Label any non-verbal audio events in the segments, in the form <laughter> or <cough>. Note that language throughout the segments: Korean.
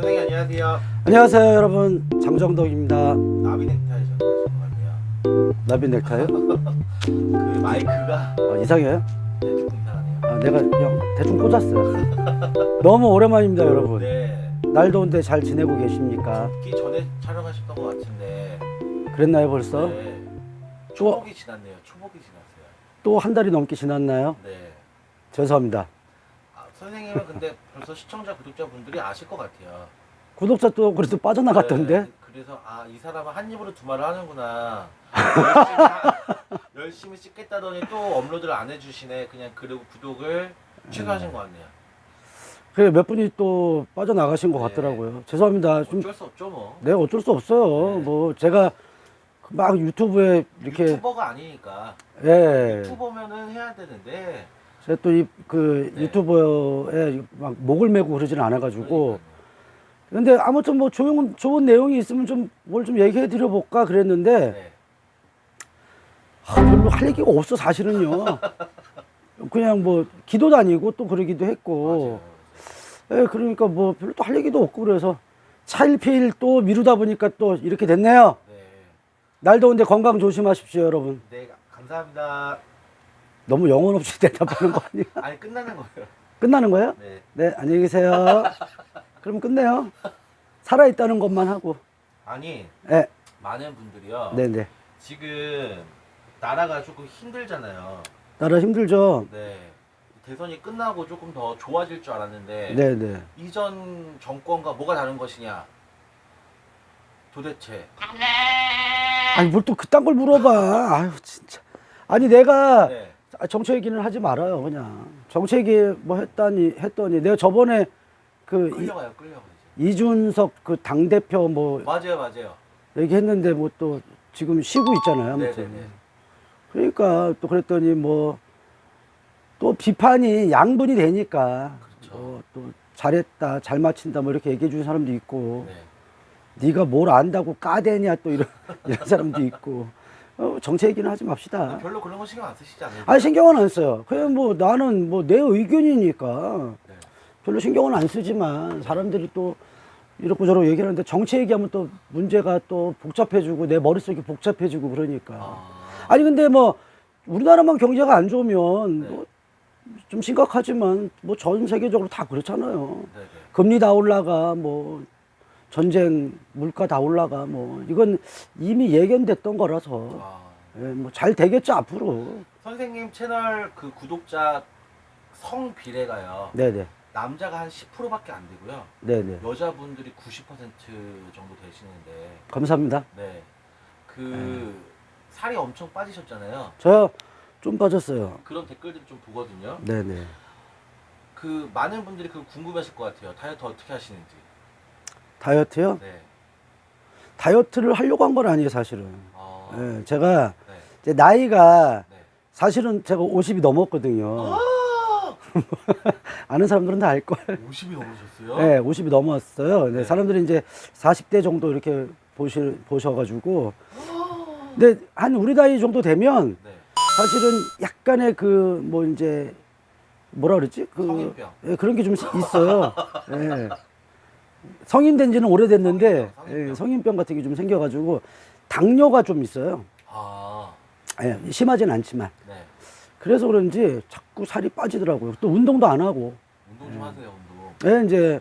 선생님 안녕하세요. 안녕하세요 여러분 장정덕입니다 나비 넥타이 전하신 것 같아요. 나비 넥타이요? <laughs> 그 마이크가 아, 이상해요? 네, 조금 이상하네요. 아, 내가 그냥 대충 꽂았어요 <laughs> 너무 오랜만입니다 여러분 네. 날 더운데 잘 지내고 계십니까? 기 전에 촬영하셨던 것 같은데. 그랬나요 벌써? 네. 추워. 초복이 지났네요. 초복이 지났어요. 또 한 달이 넘게 지났나요? 네. 죄송합니다 아, 선생님은 근데 벌써 시청자 구독자분들이 아실 것 같아요. 구독자 또 그래도 빠져나갔던데 네, 그래서 아 이 사람은 한 입으로 두 말을 하는구나. 열심히, 하- 열심히 찍겠다더니 또 업로드를 안 해주시네. 그냥 그리고 구독을 취소하신 것 같네요. 그래 몇 분이 또 빠져나가신 것 네. 같더라고요 죄송합니다 좀 어쩔 수 없죠 뭐. 네, 어쩔 수 없어요 네. 뭐 제가 막 유튜브에 이렇게 유튜버가 아니니까. 예 유튜버면은 해야 되는데. 제가 또이그 네. 유튜버에 막 목을 메고 그러지는 않아가지고. 근데 아무튼 뭐 좋은 좋은 내용이 있으면 좀 뭘 좀 얘기해 드려 볼까 그랬는데 네. 아, 별로 할 얘기가 없어 사실은요. 그냥 뭐 기도 다니고 또 그러기도 했고, 맞아요. 예, 그러니까 뭐 별로 또 할 얘기도 없고 그래서 차일피일 또 미루다 보니까 또 이렇게 됐네요. 네. 날 더운데 건강 조심하십시오, 여러분. 네, 감사합니다. 너무 영혼 없이 <laughs> 대답하는 거 아니야? 아니 끝나는 거예요. 끝나는 거예요? 네. 네, 안녕히 계세요. 그럼 끝내요. 살아있다는 것만 하고. 아니 예, 많은 분들이요. 네, 네. 지금 나라가 조금 힘들잖아요. 나라 힘들죠? 네. 대선이 끝나고 조금 더 좋아질 줄 알았는데 네, 네. 이전 정권과 뭐가 다른 것이냐? 도대체 아니, 뭘 또 그딴 걸 물어봐. 아유, 진짜. 아니, 내가 네. 아, 정치 얘기는 하지 말아요, 그냥. 정치 얘기 뭐 했다니, 했더니, 내가 저번에 그 끌려가요, 끌려가요. 이, 준석 그 당 대표 뭐 맞아요, 맞아요. 얘기했는데 뭐 또 지금 쉬고 있잖아요, 아무튼. 네네네. 그러니까 또 그랬더니 뭐 또 비판이 양분이 되니까 그렇죠. 뭐또 잘했다, 잘 맞힌다 뭐 이렇게 얘기해 주는 사람도 있고 네. 네가 뭘 안다고 까대냐 또 이런, <laughs> 이런 사람도 있고 어, 정치 얘기는 하지 맙시다. 별로 그런 거 신경 안 쓰시지 않아요? 아니 신경은 안 써요. 그냥 뭐 나는 뭐 내 의견이니까 네. 별로 신경은 안 쓰지만 사람들이 또 이렇고 저렇고 얘기하는데 정치 얘기하면 또 문제가 또 복잡해지고 내 머릿속이 복잡해지고 그러니까. 아, 아니 근데 뭐 우리나라만 경제가 안 좋으면 네. 뭐좀 심각하지만 뭐 전 세계적으로 다 그렇잖아요. 네네. 금리 다 올라가 뭐 전쟁 물가 다 올라가 뭐 이건 이미 예견됐던 거라서 아, 예, 뭐잘 되겠죠 앞으로. 선생님 채널 그 구독자 성 비례가요. 네네 남자가 한 10%밖에 안 되고요. 네네 여자분들이 90% 정도 되시는데, 감사합니다. 네. 그 살이 엄청 빠지셨잖아요. 저 좀 빠졌어요. 그런 댓글들을 좀 보거든요. 네네. 그 많은 분들이 그 궁금하실 것 같아요. 다이어트 어떻게 하시는지. 다이어트요? 네. 다이어트를 하려고 한 건 아니에요 사실은. 아, 예, 제가 네. 이제 나이가 네. 사실은 제가 50이 넘었거든요. 아! <laughs> 아는 사람들은 다알 거예요. 50이 넘으셨어요? 네, 50이 넘었어요. 근데 네. 사람들이 이제 40대 정도 이렇게 보시, 보셔가지고. 근데 한 우리 나이 정도 되면 네. 사실은 약간의 그 뭐 이제 뭐라 그러지? 그 성인병. 예, 그런 게 좀 있어요. <laughs> 예. 성인 된 지는 오래됐는데 성인병. 예, 성인병 같은 게 좀 생겨가지고 당뇨가 좀 있어요. 아, 예, 심하진 않지만. 네. 그래서 그런지 자꾸 살이 빠지더라고요. 또 운동도 안 하고. 운동 좀 하세요, 운동. 예, 이제 네.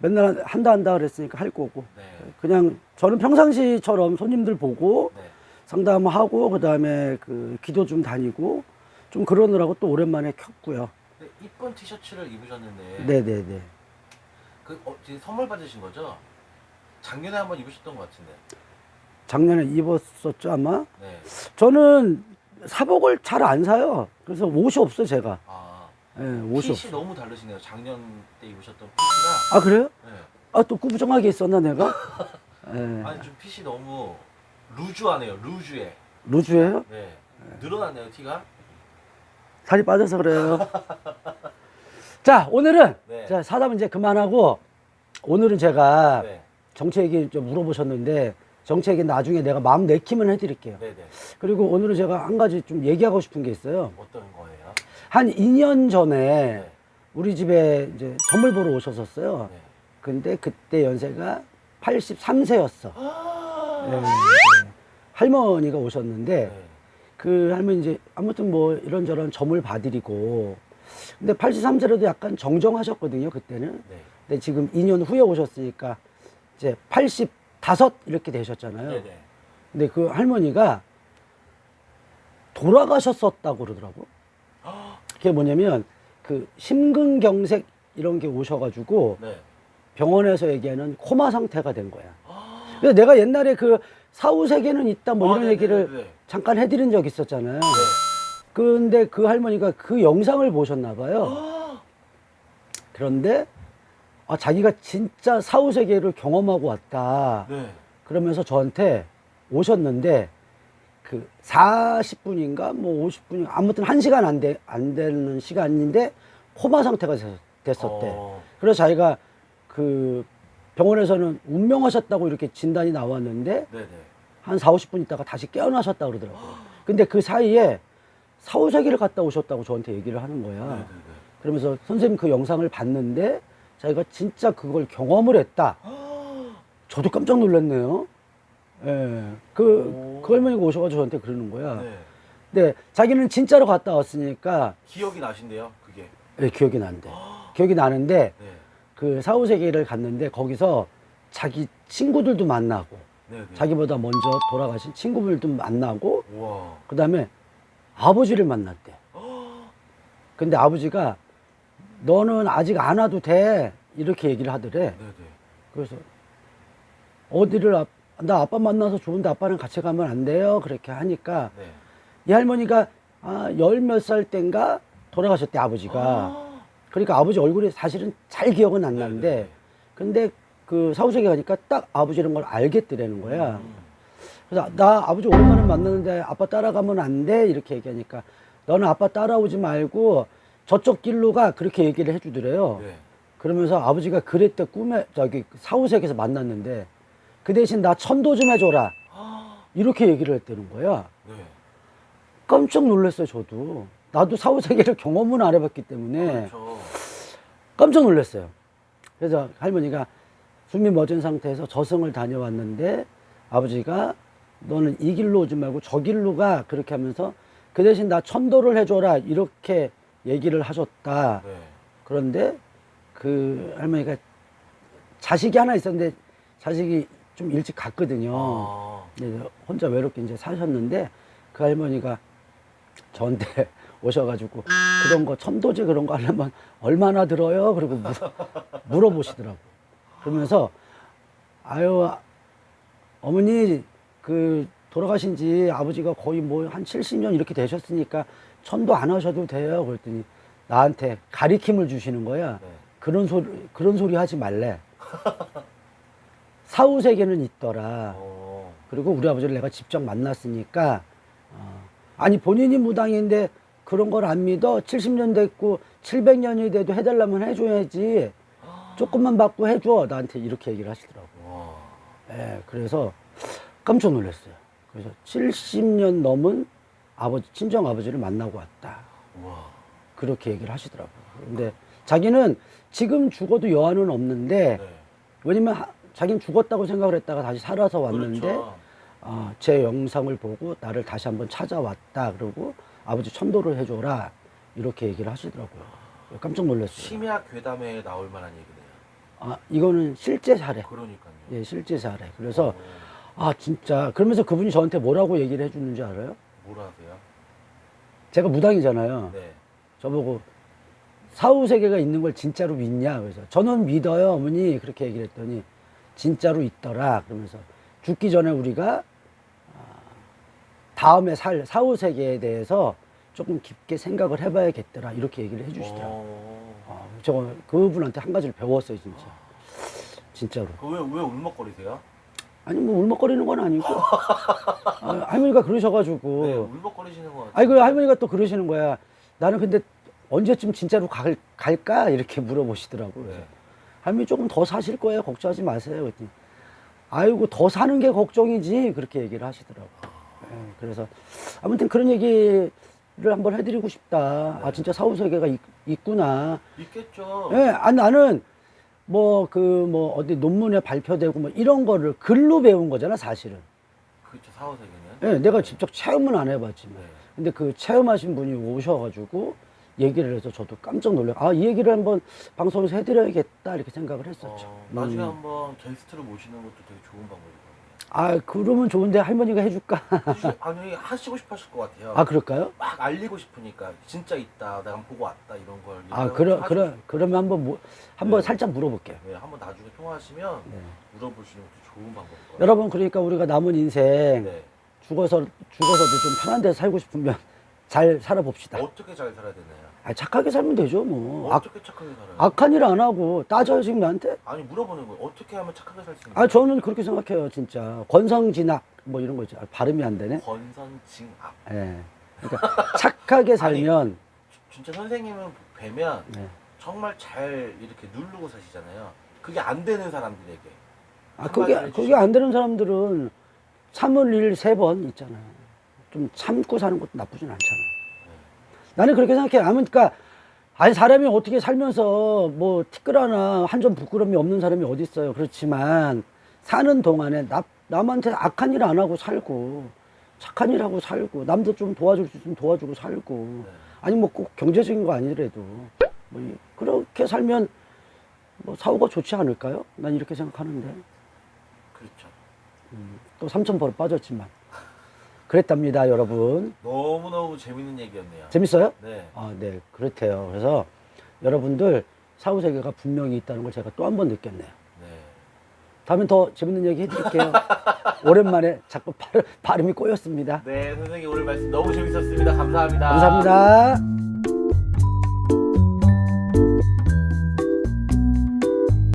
맨날 한다 한다 그랬으니까 할 거고. 네. 그냥 저는 평상시처럼 손님들 보고 네. 상담하고 그다음에 그 기도 좀 다니고 좀 그러느라고 또 오랜만에 켰고요. 네, 이쁜 티셔츠를 입으셨는데 네, 네, 네. 그 어, 지금 선물 받으신 거죠? 작년에 한번 입으셨던 것 같은데. 작년에 입었었죠 아마. 네. 저는 사복을 잘 안 사요. 그래서 옷이 없어요 제가. 아, 예, 옷이 핏이 없어. 너무 다르시네요. 작년 때 입으셨던 핏이랑. 아 그래요? 네. 아 또 꾸부정하게 있었나 내가? <laughs> 예. 아니 좀 핏이 너무 루즈하네요. 루즈해. 루즈예요? 네. 늘어났네요 티가. 살이 빠져서 그래요. <laughs> 자 오늘은 네. 자 사담은 이제 그만하고 오늘은 제가 네. 정치 얘기 좀 물어보셨는데 정치 얘기 나중에 내가 마음 내키면 해드릴게요. 네네. 그리고 오늘은 제가 한 가지 좀 얘기하고 싶은 게 있어요. 어떤 거예요? 한 2년 전에 네. 우리 집에 이제 선물 보러 오셨었어요. 네. 근데 그때 연세가 83세였어. 아, 할머니가 오셨는데 네. 그 할머니 이제 아무튼 뭐 이런저런 점을 봐드리고 근데 83세라도 약간 정정하셨거든요 그때는 네. 근데 지금 2년 후에 오셨으니까 이제 85 이렇게 되셨잖아요 네네. 근데 그 할머니가 돌아가셨었다고 그러더라고 그게 뭐냐면 그 심근경색 이런 게 오셔가지고 네. 병원에서 얘기하는 코마 상태가 된 거야 아, 그래서 내가 옛날에 그 사후세계는 있다 뭐 이런 아, 얘기를 네네네네. 잠깐 해드린 적 있었잖아요 네. 근데 그 할머니가 그 영상을 보셨나 봐요. 아, 그런데 아, 자기가 진짜 사후 세계를 경험하고 왔다. 네. 그러면서 저한테 오셨는데 그 40분인가 뭐 50분인가 아무튼 1시간 안, 돼, 안 되는 시간인데 코마 상태가 됐- 됐었대. 어, 그래서 자기가 그 병원에서는 운명하셨다고 이렇게 진단이 나왔는데 네네. 한 4, 50분 있다가 다시 깨어나셨다 그러더라고요. 근데 그 사이에 사후 세계를 갔다 오셨다고 저한테 얘기를 하는 거야. 네네네. 그러면서 선생님 그 영상을 봤는데 자기가 진짜 그걸 경험을 했다. 아, <gasps> 저도 깜짝 놀랐네요. 예. 그, 오. 그 할머니가 오셔가지고 저한테 그러는 거야. 네. 근데 자기는 진짜로 갔다 왔으니까 기억이 나신대요, 그게. 예, 기억이 난대. <gasps> 기억이 나는데 네. 그 사후세계를 갔는데 거기서 자기 친구들도 만나고 네 네. 자기보다 먼저 돌아가신 친구들도 만나고 우와. 그 다음에 아버지를 만났대. <gasps> 근데 아버지가 너는 아직 안 와도 돼. 이렇게 얘기를 하더래. 네네. 그래서 어디를, 아- 나 아빠 만나서 좋은데 아빠랑 같이 가면 안 돼요. 그렇게 하니까 네. 이 할머니가 아, 열 몇 살 땐가 돌아가셨대, 아버지가. 아, 그러니까 아버지 얼굴이 사실은 잘 기억은 안 네네네. 나는데 근데 그 사후세계 가니까 딱 아버지 이런 걸 알겠더라는 거야. 음. 그래서 나 아버지 오랜만에 만났는데 아빠 따라가면 안 돼 이렇게 얘기하니까 너는 아빠 따라오지 말고 저쪽 길로 가 그렇게 얘기를 해주더래요. 네. 그러면서 아버지가 그랬대 꿈에 저기 사후세계에서 만났는데 그 대신 나 천도 좀 해줘라 아, 이렇게 얘기를 했다는 거야. 네. 깜짝 놀랐어요 저도. 나도 사후세계를 경험은 안 해봤기 때문에 그렇죠. 깜짝 놀랐어요. 그래서 할머니가 숨이 멎은 상태에서 저승을 다녀왔는데 아버지가 너는 이 길로 오지 말고 저 길로 가 그렇게 하면서 그 대신 나 천도를 해줘라 이렇게 얘기를 하셨다. 네. 그런데 그 할머니가 자식이 하나 있었는데 자식이 좀 일찍 갔거든요. 아, 네, 혼자 외롭게 이제 사셨는데 그 할머니가 저한테 <laughs> 오셔가지고 그런 거 천도제 그런 거 하려면 얼마나 들어요? 그리고 물- 물어보시더라고. 그러면서 아유 어머니 그 돌아가신 지 아버지가 거의 뭐 한 70년 이렇게 되셨으니까 천도 안 하셔도 돼요. 그랬더니 나한테 가리킴을 주시는 거야. 네. 그런 소리 그런 소리 하지 말래. 사후 세계는 있더라. 어, 그리고 우리 아버지를 내가 직접 만났으니까 어, 아니 본인이 무당인데 그런 걸 안 믿어 70년 됐고 700년이 돼도 해달라면 해줘야지 조금만 받고 해줘 나한테 이렇게 얘기를 하시더라고 와. 예, 그래서 깜짝 놀랐어요 그래서 70년 넘은 아버지 친정 아버지를 만나고 왔다 와. 그렇게 얘기를 하시더라고요 근데 자기는 지금 죽어도 여한은 없는데 네. 왜냐면 하- 자기는 죽었다고 생각을 했다가 다시 살아서 왔는데 그렇죠. 아, 제 영상을 보고 나를 다시 한번 찾아왔다. 그러고 아버지 천도를 해줘라. 이렇게 얘기를 하시더라고요. 깜짝 놀랐어요. 심야 괴담에 나올 만한 얘기네요. 아, 이거는 실제 사례. 그러니까요. 예, 실제 사례. 그래서, 어, 아, 진짜. 그러면서 그분이 저한테 뭐라고 얘기를 해주는지 알아요? 뭐라 하세요? 제가 무당이잖아요. 네. 저보고 사후 세계가 있는 걸 진짜로 믿냐? 그래서 저는 믿어요, 어머니. 그렇게 얘기를 했더니 진짜로 있더라. 그러면서 죽기 전에 우리가 아, 다음에 살 사후 세계에 대해서 조금 깊게 생각을 해봐야겠더라. 이렇게 얘기를 해주시더라고요. 어, 아, 저 그분한테 한 가지를 배웠어요, 진짜. 진짜로. 그왜 왜 울먹거리세요? 아니 뭐 울먹거리는 건 아니고 <laughs> 아, 할머니가 그러셔가지고 네, 울먹거리시는 것 같아요. 아니 그 할머니가 또 그러시는 거야. 나는 근데 언제쯤 진짜로 갈, 갈까 이렇게 물어보시더라고요. 그래서 네. 할머니 조금 더 사실 거예요. 걱정하지 마세요. 그랬더니 아이고 더 사는 게 걱정이지 그렇게 얘기를 하시더라고. 예, 그래서 아무튼 그런 얘기를 한번 해드리고 싶다. 아 진짜 사후 세계가 있, 있구나. 있겠죠. 예, 아 나는 뭐 그 뭐 어디 논문에 발표되고 뭐 이런 거를 글로 배운 거잖아 사실은. 그렇죠 사후세계는. 예, 내가 직접 체험은 안 해봤지만. 네. 근데 그 체험하신 분이 오셔가지고 얘기를 해서 저도 깜짝 놀래. 아, 이 얘기를 한번 방송에서 해드려야겠다 이렇게 생각을 했었죠. 어, 나중에 음. 한번 게스트를 모시는 것도 되게 좋은 방법이거든요. 아, 그러면 좋은데 할머니가 해줄까? 사실 <laughs> 하시고 하실 것 같아요. 아, 그럴까요? 막 알리고 싶으니까 진짜 있다. 내가 보고 왔다 이런 걸. 아, 그러, 하시고 그러, 그러면 한번, 뭐, 한번 네. 살짝 물어볼게요. 네, 한번 나중에 통화하시면 네. 물어보시는 것도 좋은 방법이거든요. 여러분, 그러니까 우리가 남은 인생 네. 죽어서, 죽어서도 좀 편한 데서 살고 싶으면 잘 살아봅시다. 어떻게 잘 살아야 되나요? 아, 착하게 살면 되죠, 뭐. 악, 어떻게 착하게 살아요? 악한 일 안 하고 따져요, 지금 나한테? 아니 물어보는 거예요. 어떻게 하면 착하게 살 수 있나요? 아, 저는 그렇게 생각해요, 진짜. 권성진악, 뭐 이런 거 있죠. 아, 발음이 안 되네. 권선징악. 예. 그러니까 <laughs> 착하게 살면, 진짜 선생님은 뵈면 네. 정말 잘 이렇게 누르고 사시잖아요. 그게 안 되는 사람들에게. 아, 한마디로 그게, 해주시죠. 그게 안 되는 사람들은 참을 일세번 있잖아요. 좀 참고 사는 것도 나쁘진 않잖아요. 나는 그렇게 생각해. 아무, 그러니까, 아니, 사람이 어떻게 살면서 뭐, 티끌 하나, 한 점 부끄러움이 없는 사람이 어디 있어요. 그렇지만, 사는 동안에 나, 남한테 악한 일 안 하고 살고, 착한 일 하고 살고, 남도 좀 도와줄 수 있으면 도와주고 살고, 네. 아니, 뭐 꼭 경제적인 거 아니더라도, 뭐, 이- 그렇게 살면, 뭐, 사후가 좋지 않을까요? 난 이렇게 생각하는데. 그렇죠. 또 삼천 벌 빠졌지만 그랬답니다 여러분 너무너무 재밌는 얘기였네요. 재밌어요? 네. 아 네 그렇대요 그래서 여러분들 사후세계가 분명히 있다는 걸 제가 또 한 번 느꼈네요 네. 다음엔 더 재밌는 얘기 해드릴게요 <laughs> 오랜만에 자꾸 발음, 발음이 꼬였습니다 네, 선생님 오늘 말씀 너무 재밌었습니다. 감사합니다. 감사합니다